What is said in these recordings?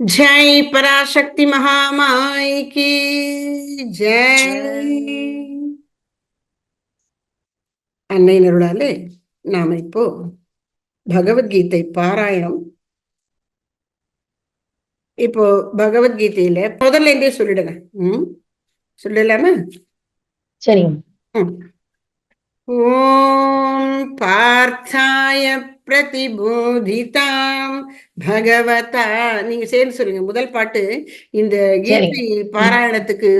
ஜெய் பராசக்தி மகாமாய் கி. ஜெய். அன்னையினருடாலே நாம இப்போ பகவத்கீதை பாராயணம். இப்போ பகவத்கீதையில முதல்ல இருந்தே சொல்லிடுங்க. ம்? சொல்லலாமா சரிங்க. ஓம் பார்த்தாய பிரதிபோதிதாம் பகவதா நீங்க சேர்ந்து சொல்லுங்க. முதல் பாட்டு இந்த கீதை பாராயணத்துக்கு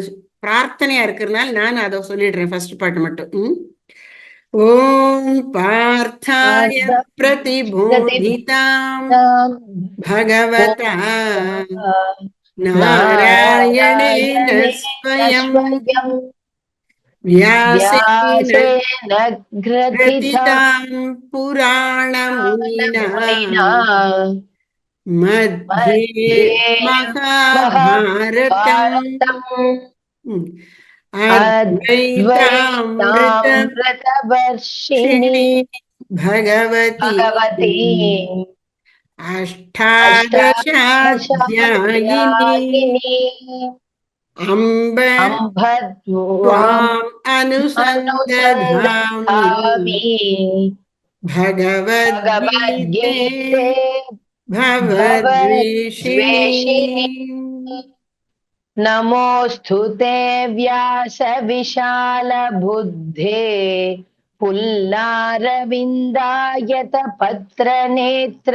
பிரார்த்தனையா இருக்கிறதுனால நான் அதை சொல்லிடுறேன் ஃபர்ஸ்ட் பாட்டு மட்டும். ஓம் பார்த்தாய பிரதிபோதிதாம் பகவதா நாராயணேன ஸ்வயம் व्यासेनघ्रथितं पुराणमुनिना मध्ये महाभारतम्। अद्वैतामृतवर्षिणि भगवती। अष्टादशाध्यायिनी। अम्ब त्वाम् अनुसन्दधामि भगवद्गीते भवद्वेषिणी नमोऽस्तु ते व्यासविशालबुद्धे। पुल्लारविन्दायत पत्रनेत्र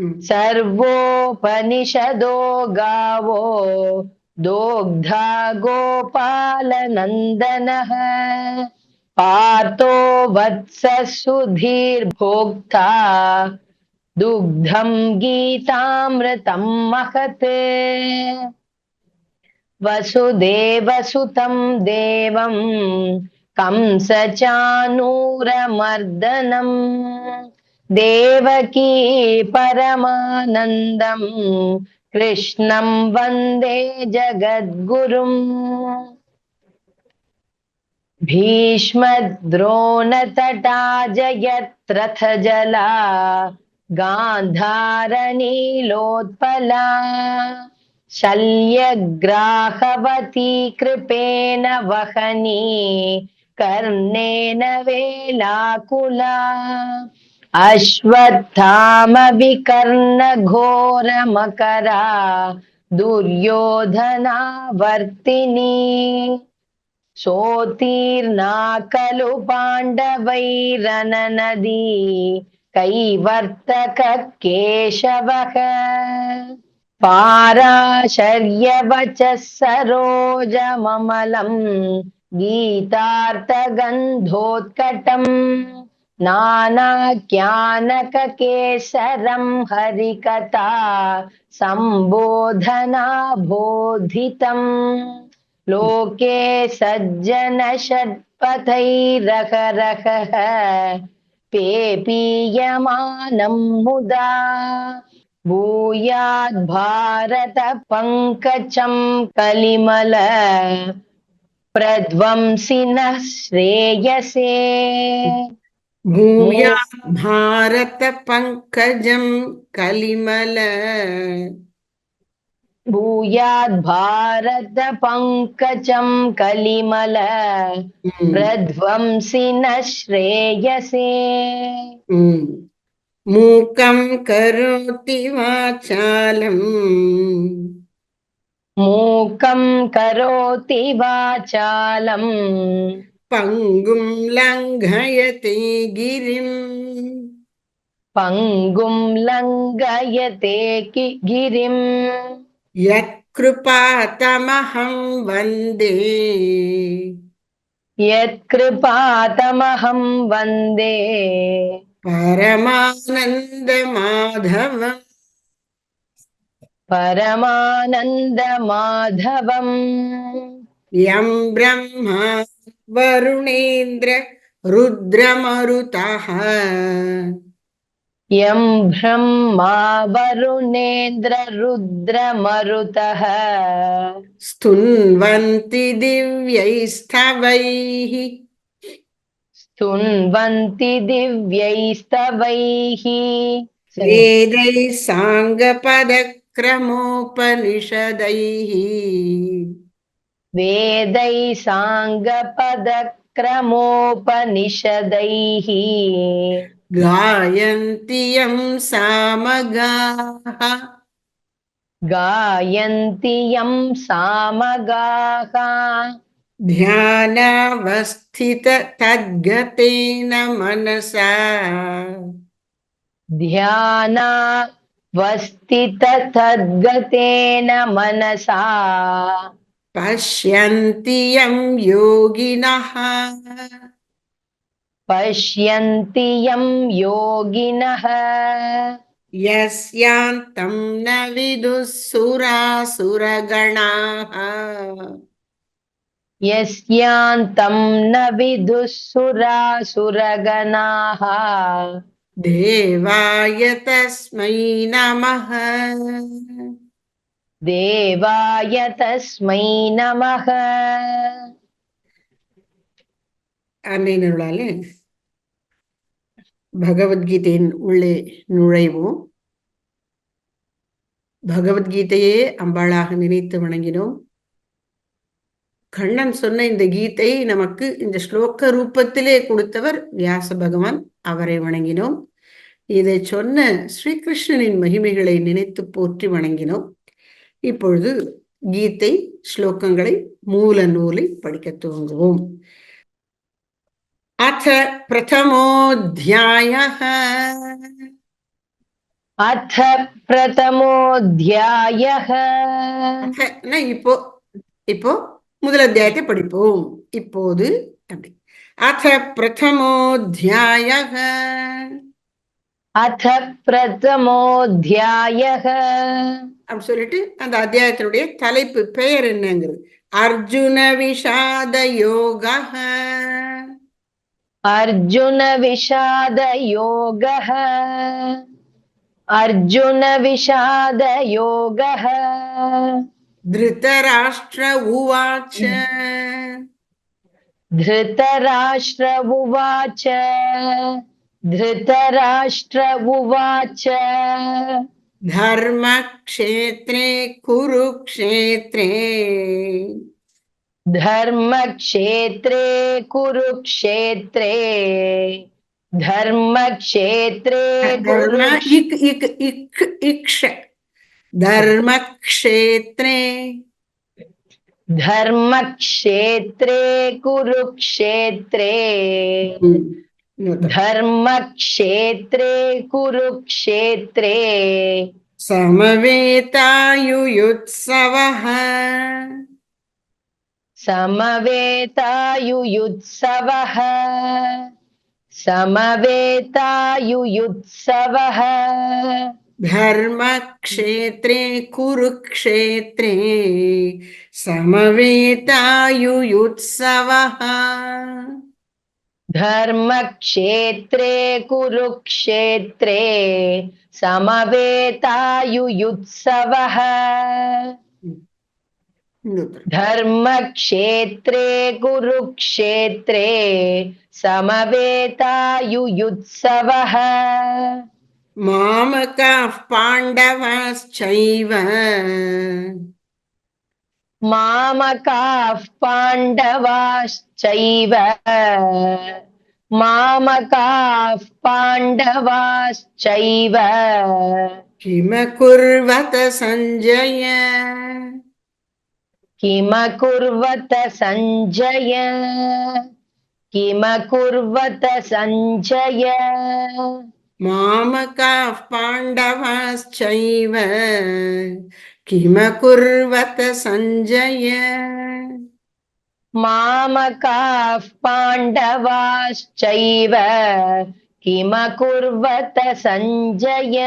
सर्वोपनिषदो गावो दोग्धा गोपालनन्दनः पार्थो वत्ससुधीर्भोक्ता दुग्धं गीतामृतं महत्। वसुदेवसुतं देवं कंसचानूरमर्दनम्। దేవకీ పరమానందం కృష్ణం వందే జగద్గురుం. భీష్మద్రోణతటాజయత్రథజలా గాంధారనీలోత్పలా శల్యగ్రాహవతీ కృపేణ వహనీ కర్ణేన వేలాకులా. अश्वत्थामविकर्णघोरमकरा दुर्योधनावर्तिनी सोत्तीर्णा खलु पाण्डवैरननदी कैवर्तक केशवः पाराशर्यवचः सरोजममलम् गीतार्थगन्धोत्कटम् नानाख्यानककेसरं हरिकथा सम्बोधना बोधितम् लोके सज्जनषट्पथैरहरहः पेपीयमानं मुदा भूयाद् पङ्कजं कलिमल प्रध्वंसिनः श्रेयसे। भूया भारतपङ्कजं कलिमल। भूयाद्भारतपङ्कजं कलिमल। हम्म। प्रध्वंसि न श्रेयसे। हम्म। मूकं करोति वाचालम्। मूकं करोति वाचालम्। പങ്കും ലംഘയത്തെ ഗിരിം പങ്കും ലംഘയത്തെ ഗിരിം യത്കൃപാതമഹം വന്ദേ യത്കൃപാതമഹം വന്ദേ പരമാനന്ദ മാധവം പരമാനന്ദ മാധവം യം ബ്രഹ്മ वरुणेन्द्र रुद्रमरुतः। यं ब्रह्मा वरुणेन्द्ररुद्रमरुतः स्तुन्वन्ति दिव्यैस्तवैः। स्तुन्वन्ति दिव्यैस्तवैः। वेदैः साङ्गपदक्रमोपनिषदैः। वेदैः साङ्गपदक्रमोपनिषदैः गायन्ति यं सामगाः गायन्ति यं सामगाः ध्यानावस्थित तद्गतेन मनसा ध्यानावस्थिततद्गतेन मनसा पश्यन्ति यं योगिनः पश्यन्ति यं योगिनः यस्यान्तं न विदुः सुरासुरगणाः यस्यान्तं न विदुः सुरासुरगणाः देवाय तस्मै नमः தேவாய தஸ்மை நமக. அன்னையினருளாலே பகவத்கீதையின் உள்ளே நுழைவோம். பகவத்கீதையே அம்பாளாக நினைத்து வணங்கினோம். கண்ணன் சொன்ன இந்த கீதையை நமக்கு இந்த ஸ்லோக ரூபத்திலே கொடுத்தவர் வியாச பகவான். அவரை வணங்கினோம். இதை சொன்ன ஸ்ரீகிருஷ்ணனின் மகிமைகளை நினைத்து போற்றி வணங்கினோம். இப்பொழுது கீதை ஸ்லோகங்களை மூல நூலை படிக்க துவங்குவோம். அಥ प्रथमोऽध्यायः அத்த பிரதமோத்தியாயக இப்போ இப்போ முதல் அத்தியாயத்தை படிப்போம். இப்போது அப்படி. அத்த பிரதமோத்தியாயக अथ प्रथमोऽध्यायः அப்படி சொல்லிட்டு அந்த அத்தியாயத்தினுடைய தலைப்பு பெயர் என்னங்கிறது அர்ஜுன விஷாத யோகா अर्जुनविषादयोगः अर्जुनविषादयोगः திருதராஷ்டிர உவாச்ச धृतराष्ट्र उवाच धृतराष्ट्र उवाच धर्मक्षेत्रे कुरुक्षेत्रे। धर्मक्षेत्रे कुरुक्षेत्रे। धर्मक्षेत्रे धर्म कुरुक्ष- इक इक इक इक्ष। धर्मक्षेत्रे। धर्मक्षेत्रे कुरुक्षेत्रे। ధర్మక్షేత్రే కురుక్షేత్రే. సమవేతాయుయుత్సవ. సమవేతాయుయుత్సవ. సమవేతాయుయుత్సవ. ధర్మక్షేత్రే కురుక్షేత్రే. సమవేతాయుయుత్సవ. धर्मक्षेत्रे कुरुक्षेत्रे समवेतायुयुत्सवः। धर्मक्षेत्रे कुरुक्षेत्रे समवेतायुयुत्सवः। मामकाः पाण्डवाश्चैव। मामकाः पाण्डवाश्चैव। मामकाः पाण्डवाश्चैव किमकुर्वत सञ्जय किमकुर्वत सञ्जय किमकुर्वत सञ्जय मामकाः पाण्डवाश्चैव किमकुर्वत सञ्जय मामकाः पाण्डवाश्चैव किमकुर्वत सञ्जय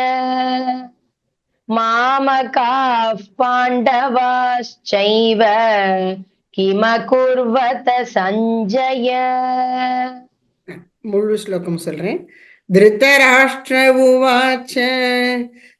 मामकाः पाण्डवाश्चैव किमकुर्वत सञ्जय முழு ஸ்லோகம் சொல்றேன் திருதராஷ்டிர உவாச்ச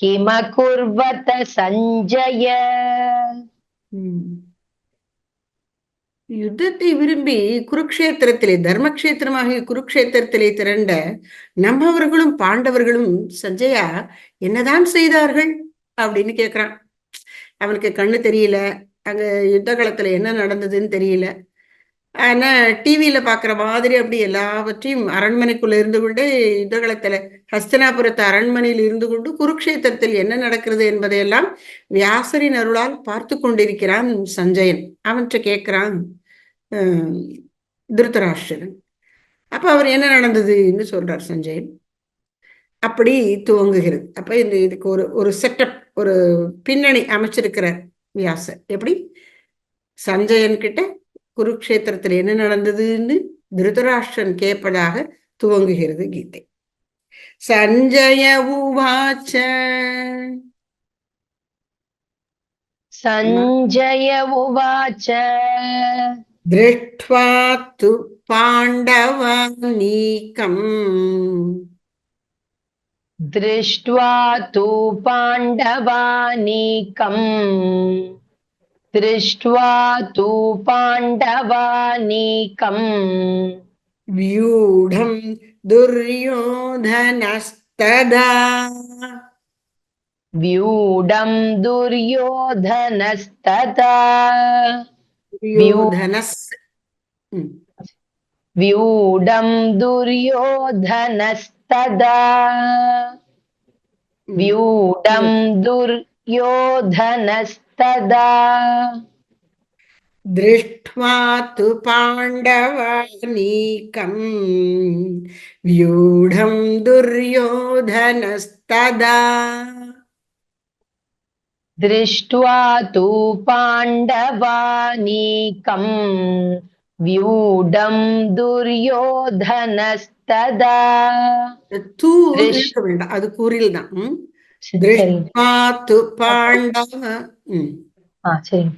किमकुर्वत सञ्जय ம். யுத்தத்தை விரும்பி குருக்ஷேத்திரத்திலே தர்மக்ஷேத்திரமாகிய குருக்ஷேத்திரத்திலே திரண்ட நம்மவர்களும் பாண்டவர்களும் சஞ்சயா என்னதான் செய்தார்கள் அப்படின்னு கேக்குறான் அவனுக்கு கண்ணு தெரியல அங்க யுத்த களத்துல என்ன நடந்ததுன்னு தெரியல ஆனா டிவியில பாக்குற மாதிரி அப்படி எல்லாவற்றையும் அரண்மனைக்குள்ள இருந்து கொண்டு யுத்த களத்துல ஹஸ்தினாபுரத்து அரண்மனையில் இருந்து கொண்டு குருக்ஷேத்திரத்தில் என்ன நடக்கிறது என்பதையெல்லாம் வியாசரின் அருளால் பார்த்து கொண்டிருக்கிறான் சஞ்சயன். அவன்கிட்ட கேட்கிறான் திருத்தராஷ்டிரன். அப்போ அப்ப அவர் என்ன நடந்ததுன்னு சொல்றார் சஞ்சயன். அப்படி துவங்குகிறது. அப்ப இந்த இதுக்கு ஒரு ஒரு செட்டப் ஒரு பின்னணி அமைச்சிருக்கிறார் வியாசர். எப்படி? சஞ்சயன் கிட்ட குருக்ஷேத்திரத்தில் என்ன நடந்ததுன்னு திருதராஷ்டிரன் கேட்பதாக துவங்குகிறது கீதை சஞ்சய உவாச்ச सञ्जय उवाच दृष्ट्वा तु पाण्डवानीकम् दृष्ट्वा तु पाण्डवानीकम् दृष्ट्वा तु पाण्डवानीकम् व्यूढम् दुर्योधनस्तदा। व्यूढम् दुर्योधनस्तदा। व्यूढनस् हम्म। व्यूढम् दुर्योधनस्तदा। हम्म। व्यूढम् दुर्योधनस् दुर्योधनस्तदा दृष्ट्वा तु पाण्डवानीकम् व्यूढं दुर्योधनस्तदा दृष्ट्वा तु पाण्डवानीकम् व्यूढं दुर्योधनस्तदा தூ दृश्- இருக்க வேண்டாம் அது கூறில் தான் ம். சரி சரி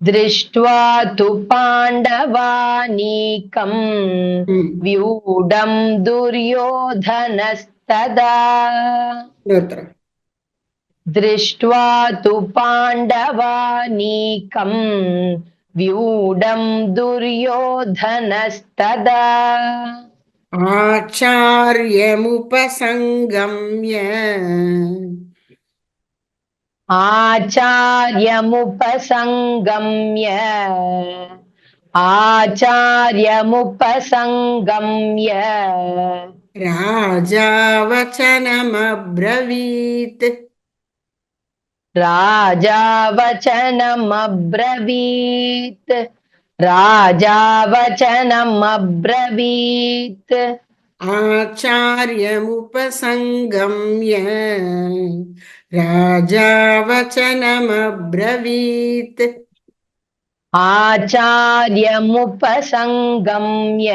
दृष्ट्वा तु पाण्डवानीकम् व्यूढम् दुर्योधनस्तदा दृष्ट्वा तु पाण्डवानीकम् व्यूढम् दुर्योधनस्तदा आचार्यमुपसङ्गम्य आचार्यमुपसङ्गम्य आचार्यमुपसङ्गम्य राजावचनमब्रवीत्। राजावचनमब्रवीत्। राजावचनमब्रवीत्। राजा आचार्यमुपसङ्गम्य राजा वचनमब्रवीत् आचार्यमुपसङ्गम्य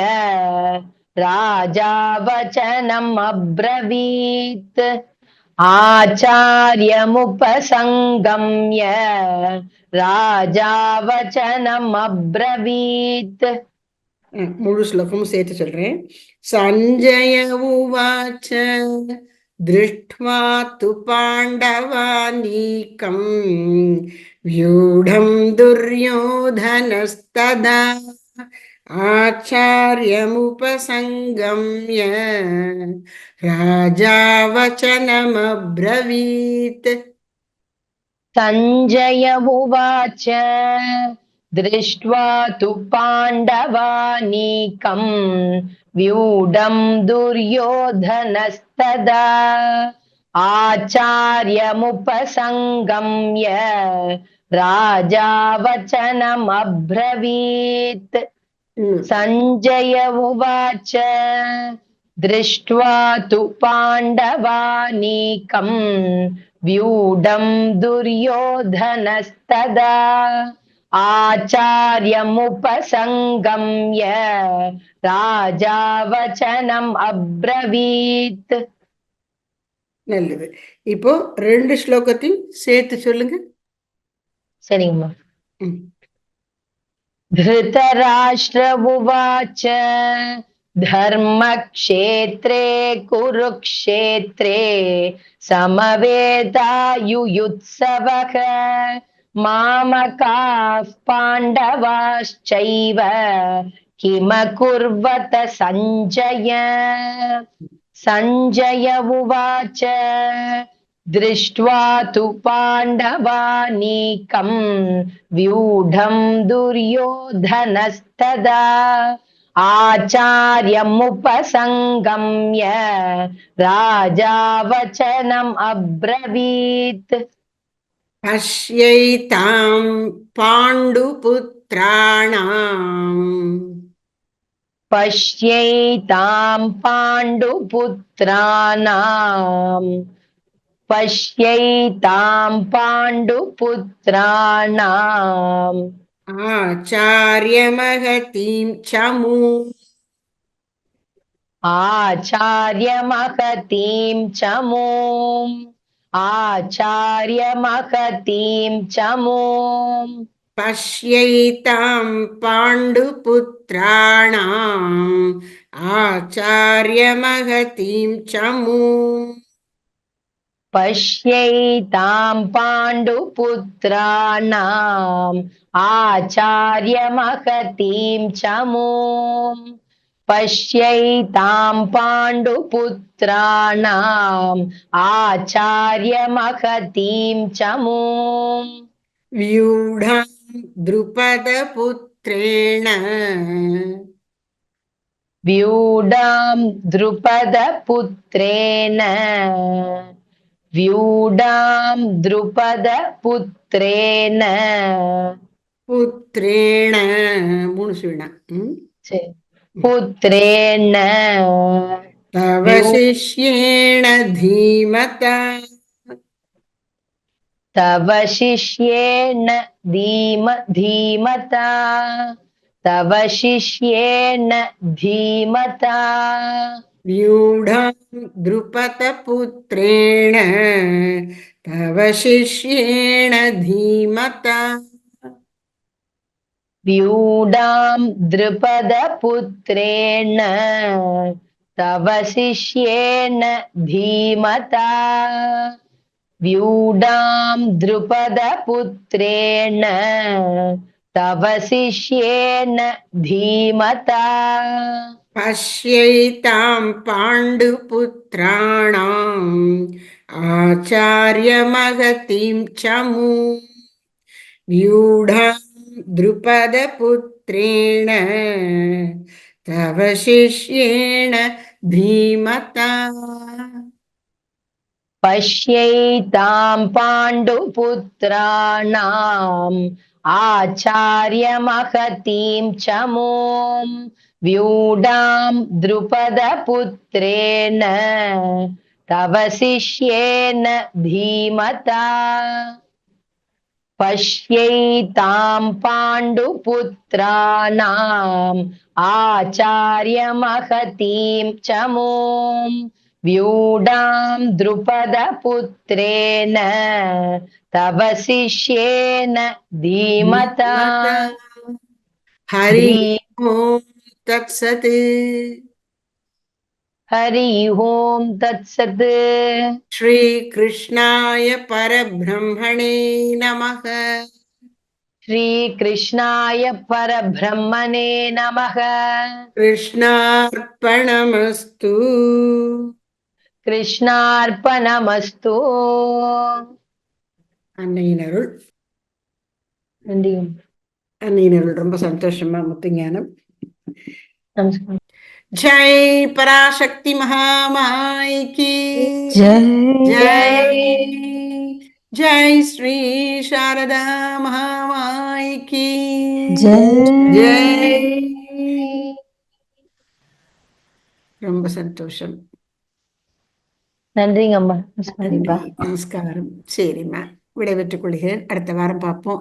राजा वचनमब्रवीत् आचार्यमुपसङ्गम्य राजा वचनमब्रवीत् मुळु श्लोकं सेतु चल्रे सञ्जय उवाच दृष्ट्वा तु पाण्डवानीकम् व्यूढं दुर्योधनस्तदा आचार्यमुपसङ्गम्य राजा वचनमब्रवीत् सञ्जय उवाच दृष्ट्वा तु पाण्डवानीकम् व्यूढम् दुर्योधनस्तदा आचार्यमुपसङ्गम्य राजा वचनमब्रवीत् ம். सञ्जय उवाच दृष्ट्वा तु पाण्डवानीकम् व्यूढम् दुर्योधनस्तदा आचार्यमुपसङ्गम्य राजा वचनम् अब्रवीत् நல்லது இப்போ ரெண்டு ஸ்லோகத்தையும் சேர்த்து சொல்லுங்க சரிங்கம்மா ம். धृतराष्ट्र उवाच धर्मक्षेत्रे कुरुक्षेत्रे समवेतायुयुत्सवः मामकाः पाण्डवाश्चैव किमकुर्वत सञ्जय सञ्जय उवाच दृष्ट्वा तु पाण्डवानीकम् व्यूढम् दुर्योधनस्तदा आचार्यमुपसङ्गम्य राजा वचनम् अब्रवीत् పశ్యైతాం పాండుపుత్రాణం పశ్యైతాం పాండుపుత్రాణం పశ్యైతాం పాండుపుత్రాణం ఆచార్యమహతీం చము ఆచార్యమహతీం చమూం आचार्यमहतीं च मूम् पश्यैतां पाण्डुपुत्राणाम् आचार्यमहतीं चमू पश्यैतां पाण्डुपुत्राणाम् आचार्यमहतीं च मूम् पश्यैतां पाण्डुपुत्राणाम् आचार्यमहतीं च मूम् व्यूढां द्रुपदपुत्रेण व्यूढां द्रुपदपुत्रेण व्यूढां द्रुपदपुत्रेण पुत्रेण मुणुसुण पुत्रेण तव व्यूढ- शिष्येण धीमता तव शिष्येण धीम धीमता तव शिष्येण धीमता व्यूढां द्रुपदपुत्रेण तव शिष्येण धीमता व्यूढां द्रुपदपुत्रेण तव शिष्येण धीमता व्यूढां द्रुपदपुत्रेण तव शिष्येण धीमता पश्यैतां पाण्डुपुत्राणाम् आचार्यमगतिं चमू व्यूढां द्रुपदपुत्रेण तव शिष्येण धीमता पश्यैतां पाण्डुपुत्राणाम् आचार्यमहतीं च मूम् व्यूढां द्रुपदपुत्रेण तव शिष्येन धीमता पश्यैतां पाण्डुपुत्राणाम् आचार्यमहतीं च मूम् व्यूढां द्रुपदपुत्रेण तव शिष्येन धीमता हरि ஹரி ஓம் தத் சத் ஸ்ரீ கிருஷ்ணாய பரபிரம்மணே நமக ஸ்ரீ கிருஷ்ணாய பரபிரம்மணே நமக கிருஷ்ணார்ப்பணமஸ்து கிருஷ்ணார்ப்பணமஸ்து அன்னையின் அருள் நன்றியும் அன்னையின் ரொம்ப சந்தோஷமா முத்துஞானம் நமஸ்காரம் ஜெய் பராசக்தி மகாமாய் கி ஜெய். ஜெய். ஜெய் ஸ்ரீ சாரதா மகாமாய் கி ஜெய். ரொம்ப சந்தோஷம். நன்றிங்க அம்மா. நமஸ்காரம். சரிம்மா விடைபெற்றுக் கொள்கிறேன். அடுத்த வாரம் பார்ப்போம்.